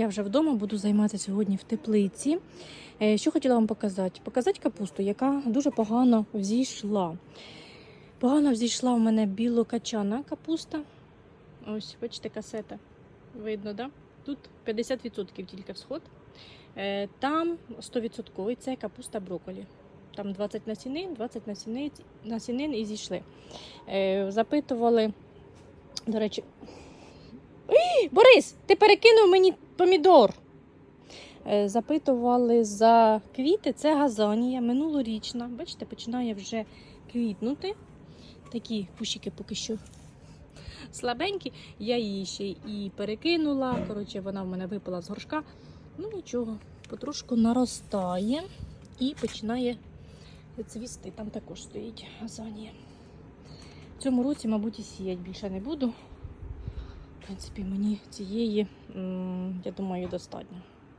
Я вже вдома буду займатися сьогодні в теплиці. Е, Що хотіла вам показати? Показати капусту, яка дуже погано взійшла. Погано взійшла у мене білокачана капуста. Ось, бачите, касета. Видно, да? Тут 50% тільки всход. Е, Там 100% це капуста брокколі. Там 20 насінин, 20 насінин, насінин і зійшли. Е, Запитували, до речі, Борис, ти перекинув мені помідор. Е, Запитували за квіти, це газонія минулорічна. Бачите, починає вже квітнути. Такі кущики поки що слабенькі. Я її ще і перекинула. Коротше, вона в мене випала з горшка. Ну нічого, потрошку наростає і починає цвісти. Там також стоїть газонія. В цьому році, мабуть, і сіять більше не буду. В принципі, мені цієї, я думаю, достатньо.